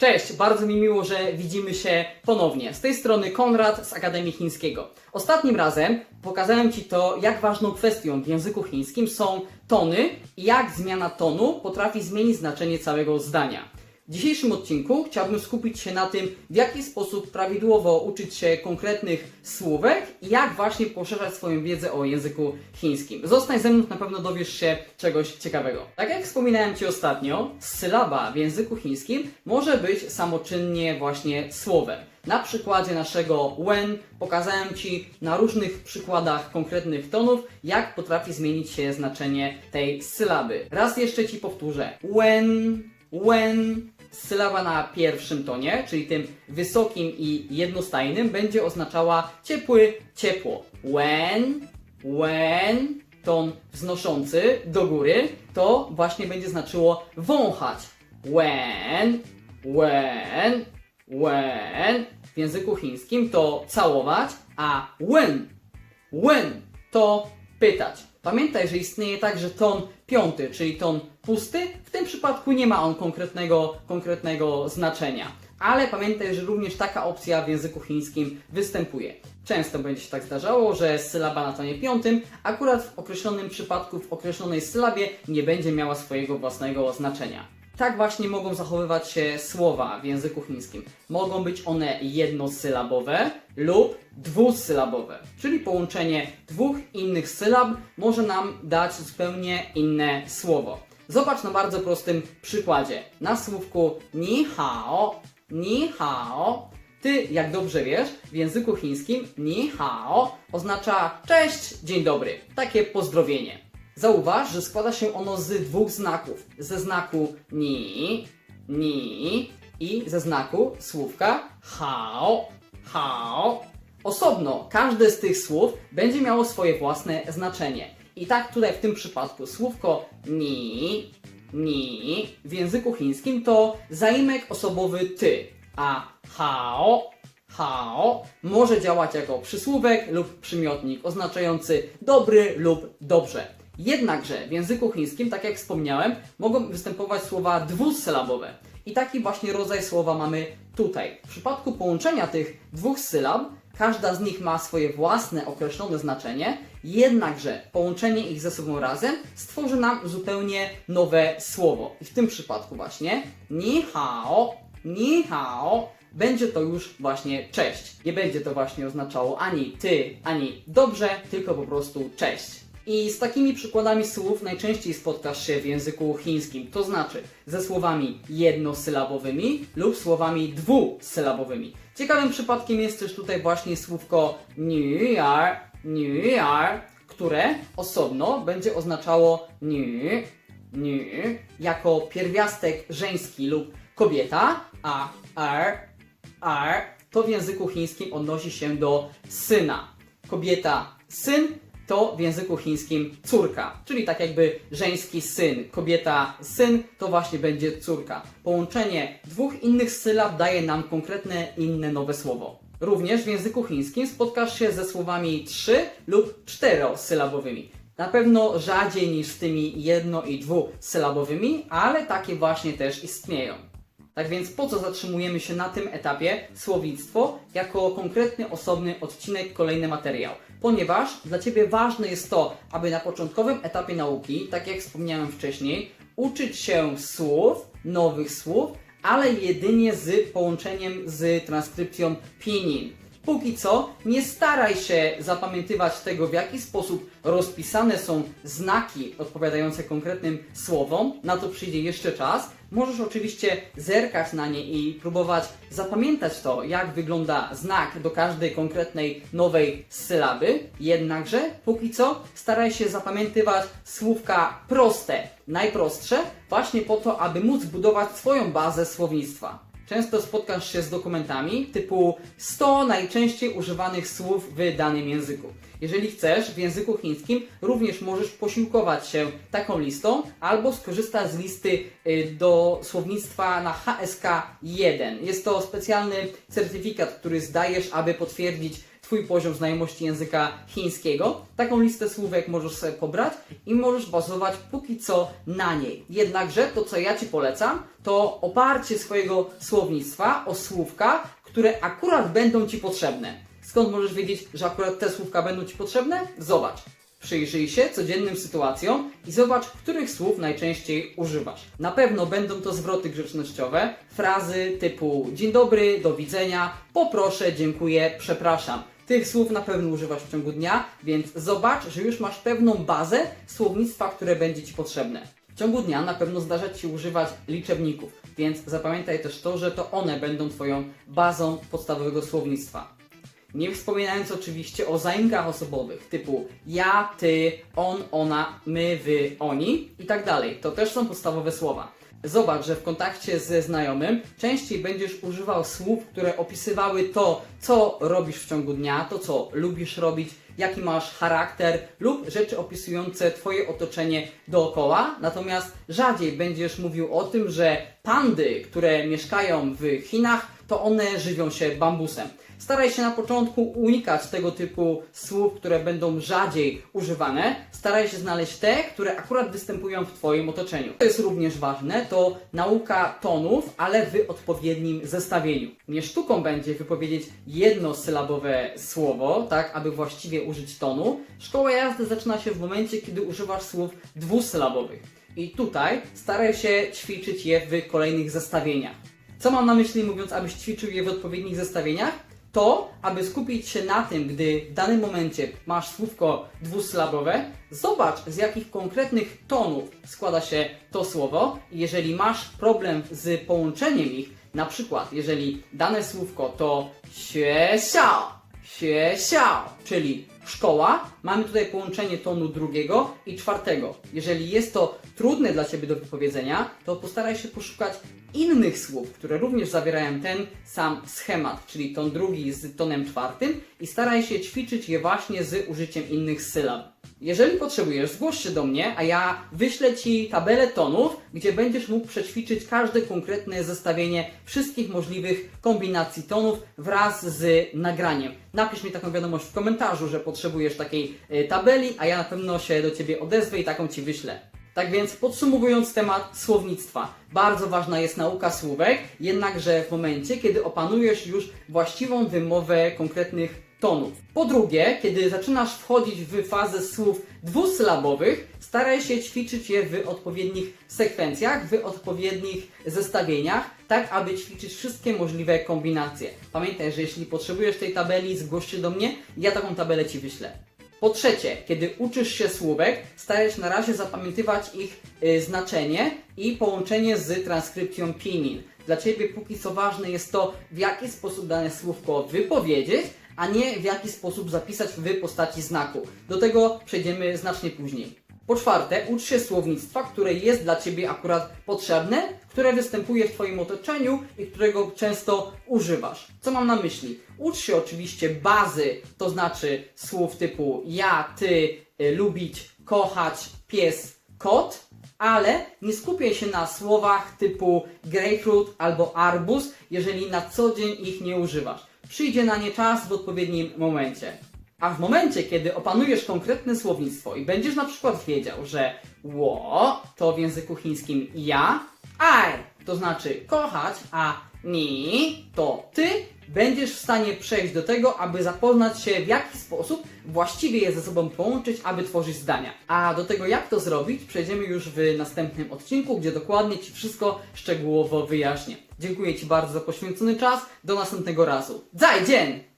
Cześć, bardzo mi miło, że widzimy się ponownie. Z tej strony Konrad z Akademii Chińskiego. Ostatnim razem pokazałem Ci to, jak ważną kwestią w języku chińskim są tony i jak zmiana tonu potrafi zmienić znaczenie całego zdania. W dzisiejszym odcinku chciałbym skupić się na tym, w jaki sposób prawidłowo uczyć się konkretnych słówek i jak właśnie poszerzać swoją wiedzę o języku chińskim. Zostań ze mną, na pewno dowiesz się czegoś ciekawego. Tak jak wspominałem Ci ostatnio, sylaba w języku chińskim może być samoczynnie właśnie słowem. Na przykładzie naszego when pokazałem Ci na różnych przykładach konkretnych tonów, jak potrafi zmienić się znaczenie tej sylaby. Raz jeszcze Ci powtórzę. When, when, sylaba na pierwszym tonie, czyli tym wysokim i jednostajnym, będzie oznaczała ciepły, ciepło. When, when, ton wznoszący do góry, to właśnie będzie znaczyło wąchać. When, when, when w języku chińskim to całować, a when, when to pytać. Pamiętaj, że istnieje także ton piąty, czyli ton pusty. W tym przypadku nie ma on konkretnego, konkretnego znaczenia. Ale pamiętaj, że również taka opcja w języku chińskim występuje. Często będzie się tak zdarzało, że sylaba na tonie piątym akurat w określonym przypadku, w określonej sylabie nie będzie miała swojego własnego znaczenia. Tak właśnie mogą zachowywać się słowa w języku chińskim. Mogą być one jednosylabowe lub dwusylabowe, czyli połączenie dwóch innych sylab może nam dać zupełnie inne słowo. Zobacz na bardzo prostym przykładzie. Na słówku ni hao, ni hao, ty, jak dobrze wiesz, w języku chińskim ni hao oznacza cześć, dzień dobry. Takie pozdrowienie. Zauważ, że składa się ono z dwóch znaków. Ze znaku ni, ni i ze znaku słówka hao, hao. Osobno każde z tych słów będzie miało swoje własne znaczenie. I tak tutaj w tym przypadku słówko ni, ni w języku chińskim to zaimek osobowy ty, a hao, hao może działać jako przysłówek lub przymiotnik oznaczający dobry lub dobrze. Jednakże w języku chińskim, tak jak wspomniałem, mogą występować słowa dwusylabowe. I taki właśnie rodzaj słowa mamy tutaj. W przypadku połączenia tych dwóch sylab, każda z nich ma swoje własne określone znaczenie, jednakże połączenie ich ze sobą razem stworzy nam zupełnie nowe słowo. I w tym przypadku właśnie ni hao, ni hao będzie to już właśnie cześć. Nie będzie to właśnie oznaczało ani ty, ani dobrze, tylko po prostu cześć. I z takimi przykładami słów najczęściej spotkasz się w języku chińskim, to znaczy ze słowami jednosylabowymi lub słowami dwusylabowymi. Ciekawym przypadkiem jest też tutaj właśnie słówko niar, niar, które osobno będzie oznaczało nie, nie, jako pierwiastek żeński lub kobieta, a er, er to w języku chińskim odnosi się do syna. Kobieta, syn to w języku chińskim córka, czyli tak jakby żeński syn, kobieta syn to właśnie będzie córka. Połączenie dwóch innych sylab daje nam konkretne inne nowe słowo. Również w języku chińskim spotkasz się ze słowami trzy lub czterosylabowymi. Na pewno rzadziej niż z tymi jedno- i dwusylabowymi, ale takie właśnie też istnieją. Tak więc po co zatrzymujemy się na tym etapie słownictwo jako konkretny, osobny odcinek, kolejny materiał? Ponieważ dla Ciebie ważne jest to, aby na początkowym etapie nauki, tak jak wspomniałem wcześniej, uczyć się słów, nowych słów, ale jedynie z połączeniem z transkrypcją pinyin. Póki co nie staraj się zapamiętywać tego, w jaki sposób rozpisane są znaki odpowiadające konkretnym słowom. Na to przyjdzie jeszcze czas. Możesz oczywiście zerkać na nie i próbować zapamiętać to, jak wygląda znak do każdej konkretnej nowej sylaby. Jednakże, póki co, staraj się zapamiętywać słówka proste, najprostsze, właśnie po to, aby móc budować swoją bazę słownictwa. Często spotkasz się z dokumentami typu 100 najczęściej używanych słów w danym języku. Jeżeli chcesz, w języku chińskim również możesz posiłkować się taką listą albo skorzystać z listy y, do słownictwa na HSK 1. Jest to specjalny certyfikat, który zdajesz, aby potwierdzić Twój poziom znajomości języka chińskiego. Taką listę słówek możesz sobie pobrać i możesz bazować póki co na niej. Jednakże to, co ja Ci polecam, to oparcie swojego słownictwa o słówka, które akurat będą Ci potrzebne. Skąd możesz wiedzieć, że akurat te słówka będą Ci potrzebne? Zobacz. Przyjrzyj się codziennym sytuacjom i zobacz, których słów najczęściej używasz. Na pewno będą to zwroty grzecznościowe, frazy typu dzień dobry, do widzenia, poproszę, dziękuję, przepraszam. Tych słów na pewno używasz w ciągu dnia, więc zobacz, że już masz pewną bazę słownictwa, które będzie Ci potrzebne. W ciągu dnia na pewno zdarza Ci używać liczebników, więc zapamiętaj też to, że to one będą Twoją bazą podstawowego słownictwa. Nie wspominając oczywiście o zainkach osobowych typu ja, ty, on, ona, my, wy, oni i tak dalej. To też są podstawowe słowa. Zobacz, że w kontakcie ze znajomym częściej będziesz używał słów, które opisywały to, co robisz w ciągu dnia, to, co lubisz robić, jaki masz charakter lub rzeczy opisujące Twoje otoczenie dookoła. Natomiast rzadziej będziesz mówił o tym, że pandy, które mieszkają w Chinach, to one żywią się bambusem. Staraj się na początku unikać tego typu słów, które będą rzadziej używane. Staraj się znaleźć te, które akurat występują w Twoim otoczeniu. To jest również ważne, to nauka tonów, ale w odpowiednim zestawieniu. Nie sztuką będzie wypowiedzieć jednosylabowe słowo, tak, aby właściwie użyć tonu. Szkoła jazdy zaczyna się w momencie, kiedy używasz słów dwusylabowych. I tutaj staraj się ćwiczyć je w kolejnych zestawieniach. Co mam na myśli mówiąc, abyś ćwiczył je w odpowiednich zestawieniach? To, aby skupić się na tym, gdy w danym momencie masz słówko dwusylabowe, zobacz z jakich konkretnych tonów składa się to słowo. Jeżeli masz problem z połączeniem ich, na przykład jeżeli dane słówko to siesiao, siesiao, czyli szkoła, mamy tutaj połączenie tonu drugiego i czwartego. Jeżeli jest to trudne dla Ciebie do wypowiedzenia, to postaraj się poszukać innych słów, które również zawierają ten sam schemat, czyli ton drugi z tonem czwartym i staraj się ćwiczyć je właśnie z użyciem innych sylab. Jeżeli potrzebujesz, zgłoś się do mnie, a ja wyślę Ci tabelę tonów, gdzie będziesz mógł przećwiczyć każde konkretne zestawienie wszystkich możliwych kombinacji tonów wraz z nagraniem. Napisz mi taką wiadomość w komentarzu, że potrzebujesz takiej e, tabeli, a ja na pewno się do Ciebie odezwę i taką Ci wyślę. Tak więc podsumowując temat słownictwa, bardzo ważna jest nauka słówek, jednakże w momencie, kiedy opanujesz już właściwą wymowę konkretnych tonów. Po drugie, kiedy zaczynasz wchodzić w fazę słów dwusylabowych, staraj się ćwiczyć je w odpowiednich sekwencjach, w odpowiednich zestawieniach, tak aby ćwiczyć wszystkie możliwe kombinacje. Pamiętaj, że jeśli potrzebujesz tej tabeli, zgłoś się do mnie, ja taką tabelę Ci wyślę. Po trzecie, kiedy uczysz się słówek, staraj na razie zapamiętywać ich y, znaczenie i połączenie z transkrypcją pinin. Dla Ciebie póki co ważne jest to, w jaki sposób dane słówko wypowiedzieć, a nie w jaki sposób zapisać w postaci znaku. Do tego przejdziemy znacznie później. Po czwarte, ucz się słownictwa, które jest dla Ciebie akurat potrzebne, które występuje w Twoim otoczeniu i którego często używasz. Co mam na myśli? Ucz się oczywiście bazy, to znaczy słów typu ja, ty, y, lubić, kochać, pies, kot, ale nie skupiaj się na słowach typu grapefruit albo arbuz, jeżeli na co dzień ich nie używasz. Przyjdzie na nie czas w odpowiednim momencie. A w momencie, kiedy opanujesz konkretne słownictwo i będziesz na przykład wiedział, że ło to w języku chińskim ja, ai to znaczy kochać, a ni to ty, będziesz w stanie przejść do tego, aby zapoznać się w jaki sposób właściwie je ze sobą połączyć, aby tworzyć zdania. A do tego jak to zrobić, przejdziemy już w następnym odcinku, gdzie dokładnie Ci wszystko szczegółowo wyjaśnię. Dziękuję Ci bardzo za poświęcony czas, do następnego razu. Zajdzień!